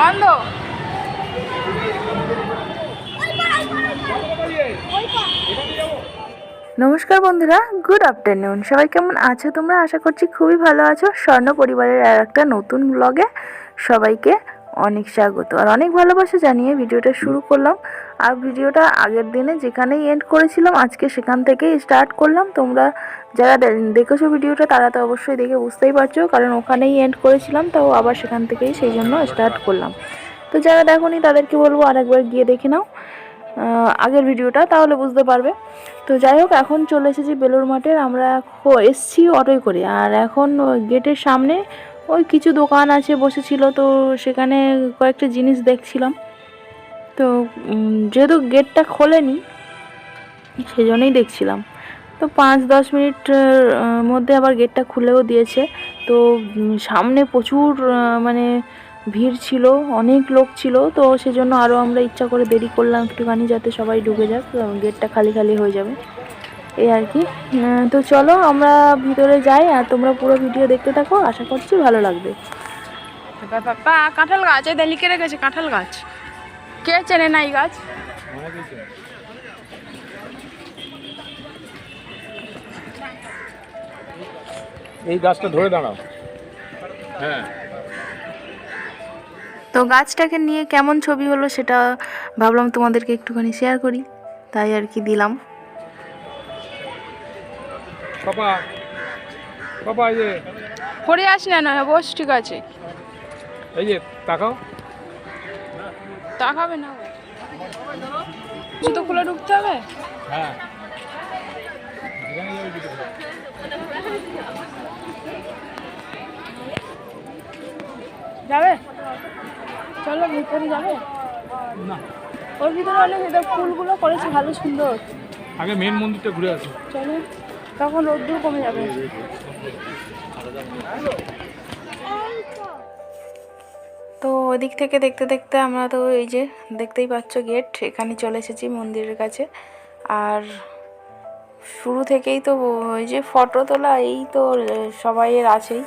বন্ধ। নমস্কার বন্ধুরা গুড আফটারনুন সবাই কেমন আছো তোমরা? আশা করছি খুবই ভালো আছো। স্বর্ণ পরিবারের আর একটা নতুন ব্লগে সবাইকে অনেক স্বাগত। আর অনেক ভালোবাসা জানিয়ে ভিডিওটা শুরু করলাম। আর ভিডিওটা আগের দিনে যেখানেই এন্ড করেছিলাম, আজকে সেখান থেকেই স্টার্ট করলাম। তোমরা যারা দেখেছ ভিডিওটা, তারা তো অবশ্যই দেখে বুঝতেই পারছ, কারণ ওখানেই এন্ড করেছিলাম, তাও আবার সেখান থেকেই সেই জন্য স্টার্ট করলাম। তো যারা দেখোনি, তাদেরকে বলব আরেকবার গিয়ে দেখে নাও। আগের ভিডিওটা, তাহলে বুঝতে পারবে। তো যাই হোক, এখন চলে এসেছি বেলুর মাঠের, আমরা এসছি অটোয় করে। আর এখন গেটের সামনে ওই কিছু দোকান আছে, বসেছিল, তো সেখানে কয়েকটা জিনিস দেখছিলাম। তো যেহেতু গেটটা খোলেনি, সেজন্যই দেখছিলাম। তো পাঁচ দশ মিনিটের মধ্যে আবার গেটটা খুলেও দিয়েছে। তো সামনে প্রচুর মানে ভিড় ছিল, অনেক লোক ছিল, তো সেজন্য আরও আমরা ইচ্ছা করে দেরি করলাম একটুখানি যাতে সবাই ঢুকে যাক গেটটা খালি খালি হয়ে যাবে। এই আর কি। তো চলো আমরা ভিতরে যাই, আর তোমরা পুরো ভিডিও দেখতে থাকো, আশা করছি ভালো লাগবে। কাঁঠাল গাছ, এই লিখে রেখেছে, কাঁঠাল গাছ। কে চেনে না এই গাছ? এই গাছটা ধরে দাঁড়াও। হ্যাঁ। তো গাছটাকে নিয়ে কেমন ছবি হলো সেটা ভাবলাম তোমাদেরকে একটুখানি শেয়ার করি। তাই আর কি দিলাম। পড়ে আস না না বস ঠিক আছে। এই যে তাকাও। তাকাবে না জুতো খুলে ঢুকতে হবে? হ্যাঁ। যাবে? চলো ভিতরে যাবে? না। ওর ভিতরে অনেক এদের ফুলগুলো করেছে ভালো সুন্দর। আগে মেন মন্দিরটা ঘুরে আসো। চলো। তখন রোদ্দুর কমে যাবে। তো ওদিক থেকে দেখতে দেখতে আমরা তো এই যে দেখতেই পাচ্ছ গেট, এখানে চলে এসেছি মন্দিরের কাছে। আর শুরু থেকেই তো ওই যে ফটো তোলা, এই তো সবাইয়ের আছেই।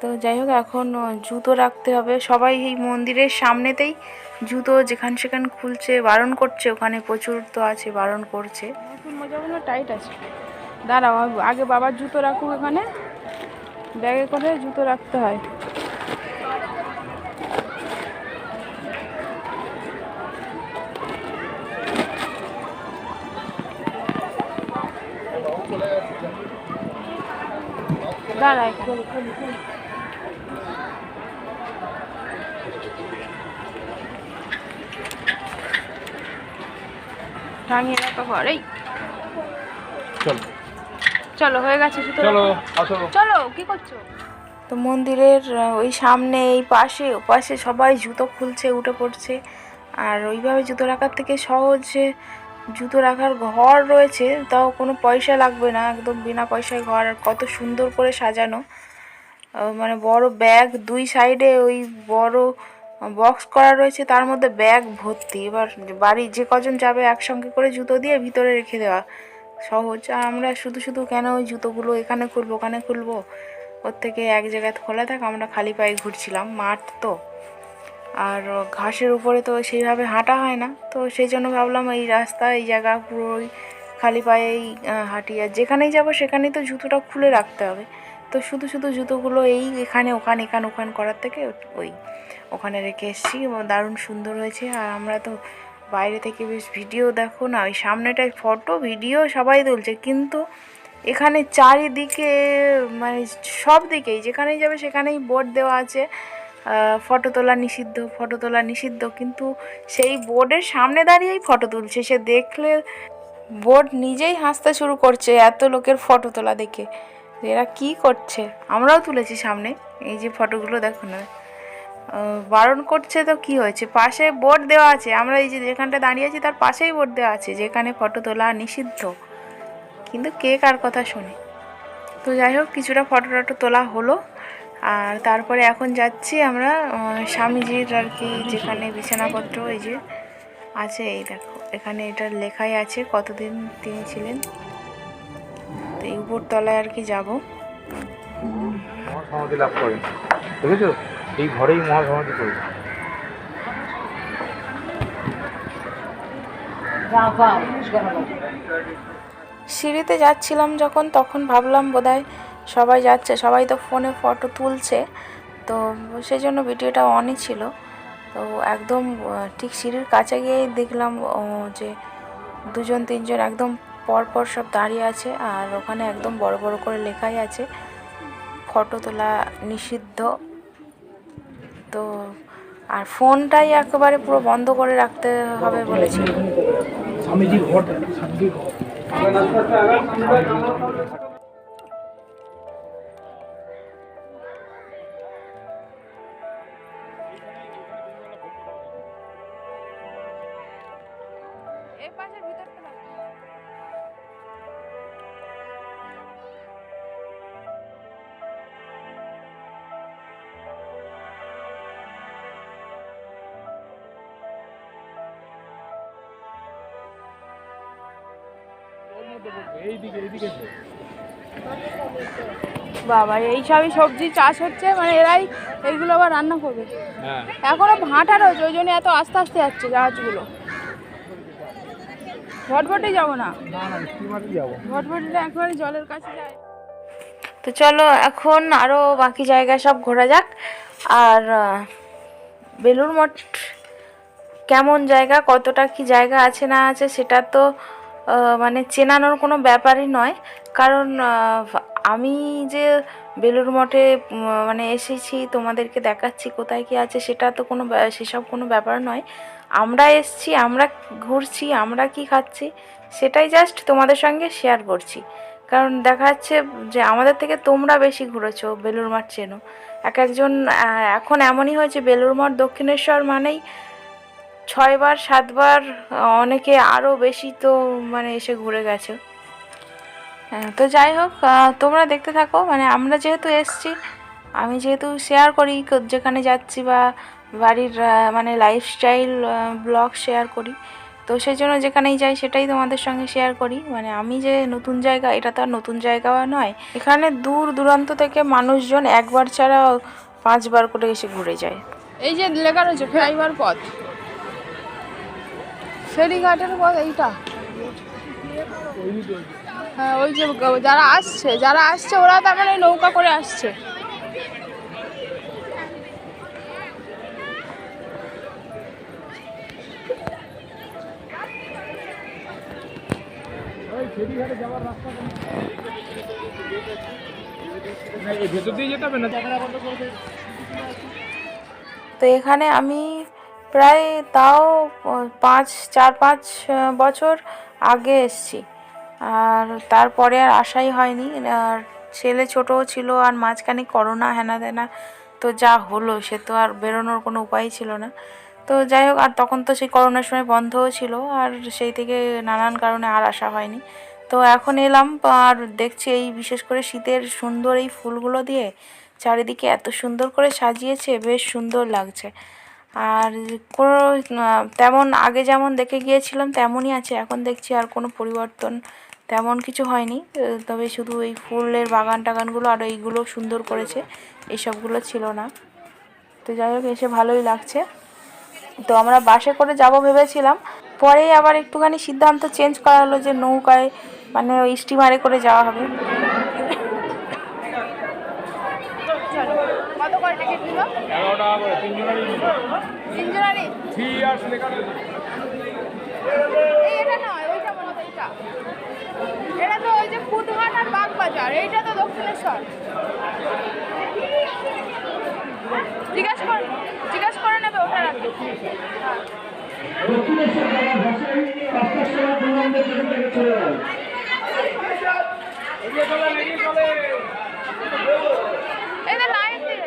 তো যাই হোক, এখন জুতো রাখতে হবে। সবাই এই মন্দিরের সামনেতেই জুতো যেখান সেখান খুলছে, বারণ করছে। ওখানে প্রচুর তো আছে, বারণ করছে। মোজাগুলো টাইট আছে। দাঁড়াও, আগে বাবার জুতো রাখুক এখানে। ব্যাগে করে জুতো রাখতে হয়। দাঁড়া একটু। খুলি, খুলি। টাঙিয়ে রাখা ঘরেই চলো। চলো হয়ে গেছে চলো চলো কি করছ? তো মন্দিরের ওই সামনে এই পাশে ও পাশে সবাই জুতো খুলছে উঠে পড়ছে। আর ওইভাবে জুতো রাখার থেকে সহজে জুতো রাখার ঘর রয়েছে, তাও কোনো পয়সা লাগবে না, একদম বিনা পয়সায় ঘর, আর কত সুন্দর করে সাজানো। মানে বড় ব্যাগ দুই সাইডে ওই বড় বক্স করা রয়েছে, তার মধ্যে ব্যাগ ভর্তি। এবার বাড়ি যে কজন যাবে একসঙ্গে করে জুতো দিয়ে ভিতরে রেখে দেওয়া সহজ। আর আমরা শুধু শুধু কেন ওই জুতোগুলো এখানে খুলবো, ওখানে খুলবো? ওর থেকে এক জায়গায় খোলা থাক, আমরা খালি পায়ে ঘুরছিলাম, মাঠ তো। আর ঘাসের উপরে তো সেইভাবে হাঁটা হয় না। তো সেই জন্য ভাবলাম এই রাস্তা, এই জায়গা পুরোই খালি পায়েই হাঁটি। আর যেখানেই যাব সেখানেই তো জুতোটা খুলে রাখতে হবে। তো শুধু শুধু জুতোগুলো এই এখানে, ওখানে, এখান, ওখান করার থেকে ওই ওখানে রেখে এসেছি। দারুণ সুন্দর হয়েছে। আর আমরা তো বাইরে থেকে বেশ ভিডিও দেখো না, ওই সামনেটায় ফটো, ভিডিও সবাই তুলছে। কিন্তু এখানে চারিদিকে মানে সব দিকেই যেখানেই যাবে সেখানেই বোর্ড দেওয়া আছে। ফটো তোলা নিষিদ্ধ ফটো তোলা নিষিদ্ধ। কিন্তু সেই বোর্ডের সামনে দাঁড়িয়েই ফটো তুলছে। সে দেখলে বোর্ড নিজেই হাসতে শুরু করছে এত লোকের ফটো তোলা দেখে। এরা কি করছে? আমরাও তুলেছি সামনে। এই যে ফটোগুলো দেখো না। বারণ করছে তো কি হয়েছে? পাশে বোর্ড দেওয়া আছে। আমরা এই যে যেখানটা দাঁড়িয়ে আছি, তার পাশেই বোর্ড দেওয়া আছে, যেখানে ফটো তোলা নিষিদ্ধ। কিন্তু কে কার কথা শোনে? তো যাই হোক, কিছুটা ফটো টটো তোলা হলো। আর তারপরে এখন যাচ্ছি আমরা স্বামীজির আর কি যেখানে বিছানাপত্র ওই যে আছে এই দেখো এখানে এটার লেখাই আছে কতদিন তিনি ছিলেন। তো এই উপরতলায় আর কি যাব। মহাসমাধি লাভ করেন। এই ঘরেই মহাসমাধি সিঁড়িতে যাচ্ছিলাম যখন তখন ভাবলাম বোধহয় সবাই যাচ্ছে, সবাই তো ফোনে ফটো তুলছে। তো সেই জন্য ভিডিওটা অনই ছিল। তো একদম ঠিক সিঁড়ির কাছে গিয়েই দেখলাম যে দুজন, তিনজন একদম পরপর সব দাঁড়িয়ে আছে আর ওখানে একদম বড় বড় করে লেখাই আছে। ফটো তোলা নিষিদ্ধ। তো আর ফোনটাই একেবারে পুরো বন্ধ করে রাখতে হবে বলেছিল। বাবা এই সবই সবজি চাষ হচ্ছে মানে এরাই এইগুলো আবার রান্না করবে। হ্যাঁ। এখনও ভাঁটা রয়েছে ওই জন্য এত আস্তে আস্তে যাচ্ছে গাছগুলো। ভটভটে যাব না? না না যাব। ভটভটিটা একেবারে জলের কাছে যায়। তো চলো এখন আরও বাকি জায়গা সব ঘোরা যাক। আর বেলুর মঠ কেমন জায়গা কতটা কি জায়গা আছে না আছে সেটা তো মানে চেনানোর কোনো ব্যাপারই নয়। কারণ আমি যে বেলুর মঠে মানে এসেছি, তোমাদেরকে দেখাচ্ছি কোথায় কি আছে, সেটা তো কোনো সেসব কোনো ব্যাপার নয়। আমরা এসছি, আমরা ঘুরছি, আমরা কি খাচ্ছি, সেটাই জাস্ট তোমাদের সঙ্গে শেয়ার করছি। কারণ দেখা যাচ্ছে যে আমাদের থেকে তোমরা বেশি ঘুরেছো বেলুর মঠ চেনো। এক একজন এখন এমনই হয়েছে বেলুর মঠ দক্ষিণেশ্বর মানেই ছয়বার সাতবার অনেকে আরও বেশি তো মানে এসে ঘুরে গেছে। হ্যাঁ, তো যাই হোক তোমরা দেখতে থাকো মানে আমরা যেহেতু এসছি আমি যেহেতু শেয়ার করি যেখানে যাচ্ছি বা বাড়ির মানে লাইফস্টাইল ব্লগ শেয়ার করি তো সেই জন্য যেখানেই যাই সেটাই তোমাদের সঙ্গে শেয়ার করি। মানে আমি যে নতুন জায়গা এটা তো আর নতুন জায়গা নয় এখানে দূর দূরান্ত থেকে মানুষজন একবার ছাড়া পাঁচবার করে এসে ঘুরে যায়। এই যে লেখা রয়েছে ফ্লাইওভার পথ। ফেরিঘাটের পথ এইটা। হ্যাঁ ওই যে যারা আসছে যারা আসছে ওরা তার মানে নৌকা করে আসছে। তো এখানে আমি প্রায় তাও পাঁচ, চার, পাঁচ বছর আগে এসছি। আর তারপরে আর আশাই হয়নি। আর ছেলে ছোটও ছিল আর মাঝখানে করোনা, হেনা দেনা, তো যা হলো, সে তো আর বেরোনোর কোনো উপায় ছিল না। তো যাই হোক, আর তখন তো সেই করোনার সময় বন্ধও ছিল, আর সেই থেকে নানান কারণে আর আসা হয়নি। তো এখন এলাম, আর দেখছি এই বিশেষ করে শীতের সুন্দর এই ফুলগুলো দিয়ে চারিদিকে এত সুন্দর করে সাজিয়েছে, বেশ সুন্দর লাগছে। আর কোনো তেমন আগে যেমন দেখে গিয়েছিলাম, তেমনই আছে। এখন দেখছি আর কোনো পরিবর্তন তেমন কিছু হয়নি। তবে শুধু এই ফুলের বাগান টাগানগুলো আর এইগুলো সুন্দর করেছে। এইসবগুলো ছিল না। তো যাই হোক, এসে ভালোই লাগছে। তো আমরা বাসে করে যাব ভেবেছিলাম। পরে আবার একটুখানি সিদ্ধান্ত চেঞ্জ করা হলো যে নৌকায় মানে ওই স্টিমারে করে যাওয়া হবে চলো কত টিকিট এগারো টাকা করে তিনজনেরই তিনজনারই? থ্রি ইয়ার্স লেখা এই এটা নয় ওইটা মনে হয় এটা। তো ওই যে ফুটহাট আর বাগবাজার এইটা তো দক্ষিণেশ্বর। জিজ্ঞাসা কর জিজ্ঞাসা করে নেবে হ্যাঁ এই যে লাইন দিয়ে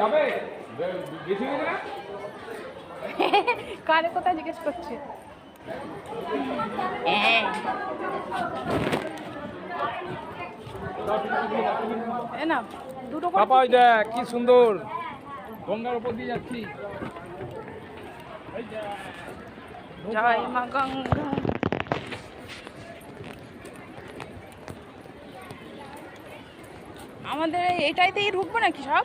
যাবে? কারে কোথায় জিজ্ঞেস করছে? না দুটো পাপা ওই দেখ কি সুন্দর। গঙ্গার উপর দিয়ে যাচ্ছি। জয় মা গঙ্গা। আমাদের এটাইতেই ঢুকবো নাকি সব?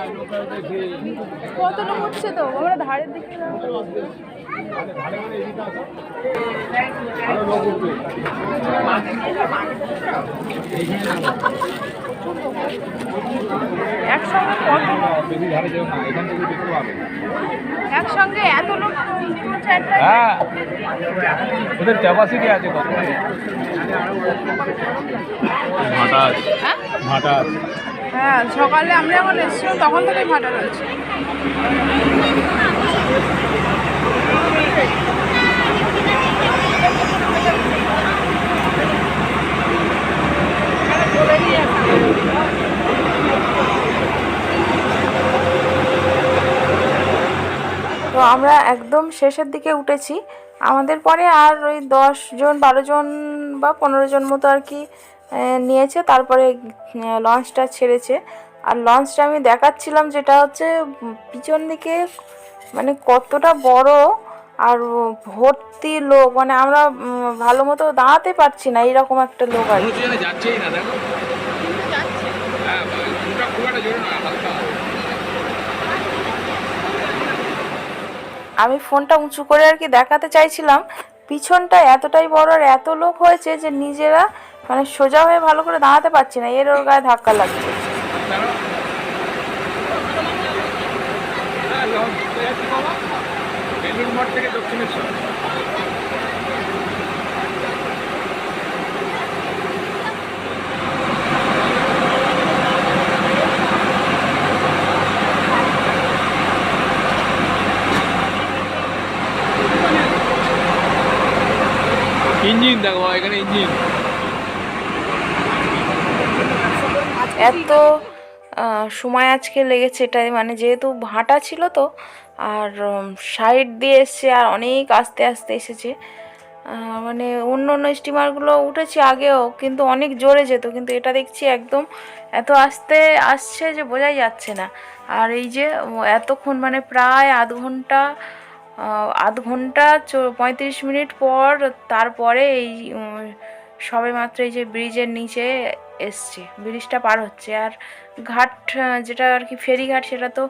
না? হ্যাঁ, নৌকা উঠেছি। কত লোক উঠছে তো আমরা ধারের দিকে ধারে উঠবে। একসঙ্গে এত লোক হ্যাঁ ওদের ক্যাপাসিটি আছে কত ভাটা আছে হ্যাঁ? ভাটা আছে হ্যাঁ সকালে আমরা যখন এসেছিলাম, তখন থেকেই ভাটা রয়েছে তো আমরা একদম শেষের দিকে উঠেছি। আমাদের পরে আর ওই দশ জন, বারো জন বা পনেরো জন মতো আর কি নিয়েছে। তারপরে লঞ্চটা ছেড়েছে। আর লঞ্চটা আমি দেখাচ্ছিলাম যেটা হচ্ছে পিছন দিকে মানে কতটা বড় আর ভর্তি লোক। মানে আমরা ভালো মতো দাঁড়াতে পারছি না এইরকম একটা লোক আর হ্যাঁ আমি ফোনটা উঁচু করে আর কি দেখাতে চাইছিলাম। পিছনটা এতটাই বড় আর এত লোক হয়েছে যে নিজেরা মানে সোজা হয়ে ভালো করে দাঁড়াতে পারছি না। এর ওর গায়ে ধাক্কা লাগছে হ্যাঁ লঞ্চ চলে যাচ্ছে বাবা বেলুর মঠ থেকে দক্ষিণেশ্বর ইঞ্জিন দেখো এখানে ইঞ্জিন। এত সময় আজকে লেগেছে এটাই মানে যেহেতু ভাটা ছিল তো, আর সাইড দিয়ে এসছে আর অনেক আস্তে আস্তে এসেছে। মানে অন্য অন্য স্টিমারগুলো উঠেছি আগেও, কিন্তু অনেক জোরে যেত, কিন্তু এটা দেখছি একদম এত আস্তে আসছে যে বোঝাই যাচ্ছে না। আর এই যে এতক্ষণ মানে প্রায় আধ ঘণ্টা আধ ঘণ্টা পঁয়ত্রিশ মিনিট পর তারপরে এই সবে মাত্র এই যে ব্রিজের নিচে এসছে। ব্রিজটা পার হচ্ছে। আর ঘাট যেটা আর কি ফেরিঘাট, সেটা তো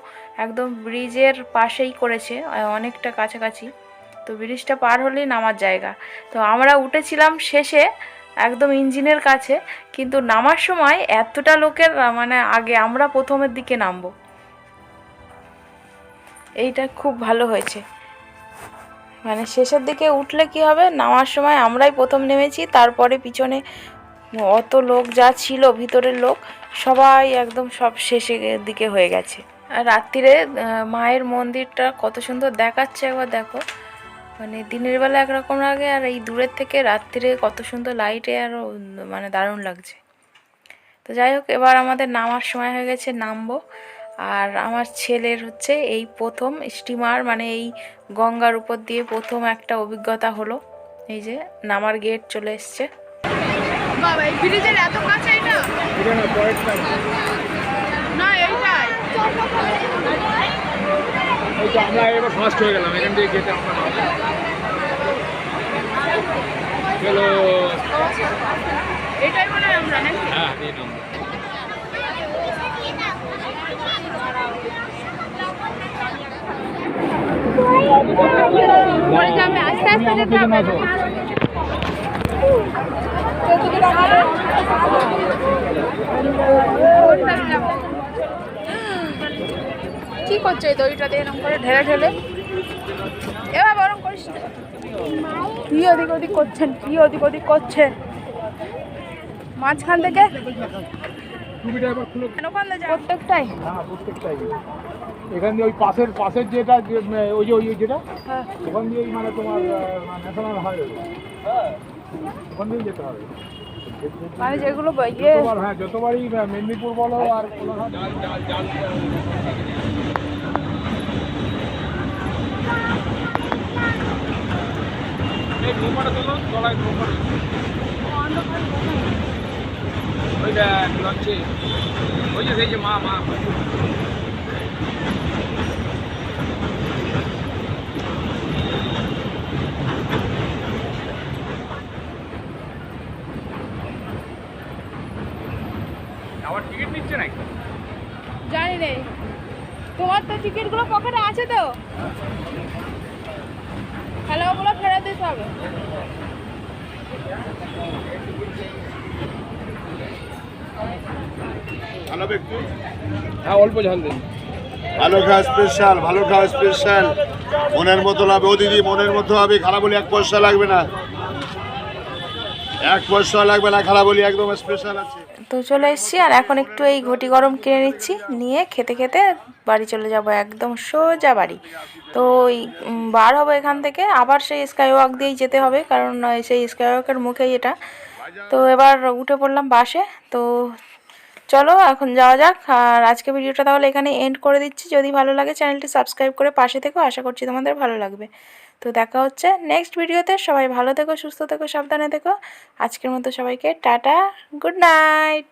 একদম ব্রিজের পাশেই করেছে অনেকটা কাছাকাছি। তো ব্রিজটা পার হলেই নামার জায়গা। তো আমরা উঠেছিলাম শেষে, একদম ইঞ্জিনের কাছে, কিন্তু নামার সময় এতটা লোকের মানে আগে আমরা প্রথমের দিকে নামবো। এইটা খুব ভালো হয়েছে। মানে শেষের দিকে উঠলে কি হবে? নামার সময় আমরাই প্রথম নেমেছি, তারপরে পিছনে অত লোক যা ছিল, ভিতরের লোক, সবাই একদম সব শেষের দিকে হয়ে গেছে। আর রাত্রিরে মায়ের মন্দিরটা কত সুন্দর দেখাচ্ছে একবার দেখো। মানে দিনের বেলা একরকম লাগে, আর এই দূরের থেকে রাত্রিরে কত সুন্দর লাইটে আরও মানে দারুণ লাগছে। তো যাই হোক, এবার আমাদের নামার সময় হয়ে গেছে, নামবো। আর আমার ছেলের হচ্ছে এই প্রথম স্টিমার মানে এই গঙ্গার উপর দিয়ে প্রথম একটা অভিজ্ঞতা হলো। এই যে নামার গেট চলে এসছে। বাবা এই ব্রিজের এত কাছে এটা? এটা না এইটাই। আমরা এবার ফার্স্ট হয়ে গেলাম এখান থেকে গেটে আমরা এটাই মনে হয় আমরা নাকি? হ্যাঁ এই নাম পরে যাবে আস্তে আস্তে কি করছ এই দইটা দিয়ে এরকম করে ঢেলে ঢেলে? এবার বরং করিস কি ওদিক ওদিক করছেন, কি ওদিক ওদিক করছেন? মাঝখান থেকে প্রত্যেকটাই। হ্যাঁ প্রত্যেকটাই। এখান দিয়ে ওই পাশের পাশের যেটা যে, ওই যে ওই যেটা হ্যাঁ। ওখান দিয়েই মানে তোমার ন্যাশনাল হাইওয়ে হ্যাঁ। ওখান দিয়েই যেতে হবে। মানে যেগুলো ইয়ে হ্যাঁ যতবারই মেদিনীপুর বলো আর এই নৌকাটা তোলো তলায় নৌকাটা ওইটা লঞ্চে, ওই যে সেই যে মা মা। আবার টিকিট নিচ্ছে নাকি? জানি নেই তোমার তো টিকিটগুলো পকেটে আছে তো। তাহলে ওগুলো ফেরত দিতে হবে। হ্যাঁ অল্প ঝাল দিন। ভালো খাওয়া স্পেশাল ভালো খাওয়া স্পেশাল মনের মতো হবে ও দিদি মনের মতো হবে খারাপ বলি এক পয়সা লাগবে না। এক পয়সা লাগবে না খারাপ বলি একদম স্পেশাল আছে। তো চলে এসেছি আর এখন একটু এই ঘটি গরম কিনে নিচ্ছি নিয়ে খেতে খেতে বাড়ি চলে যাব একদম সোজা বাড়ি। তো ওই বার হব এখান থেকে আবার সেই স্কাই ওয়াক দিয়েই যেতে হবে কারণ সেই স্কাই ওয়াকের মুখেই এটা। তো এবার উঠে পড়লাম বাসে। তো চলো এখন যাওয়া যাক। আর আজকে ভিডিওটা তাহলে এখানে এন্ড করে দিচ্ছি। যদি ভালো লাগে চ্যানেলটি সাবস্ক্রাইব করে পাশে থেকো। আশা করছি তোমাদের ভালো লাগবে। তো দেখা হচ্ছে নেক্সট ভিডিওতে। সবাই ভালো থেকো, সুস্থ থেকো, সাবধানে থেকো। আজকের মতো সবাইকে টাটা গুড নাইট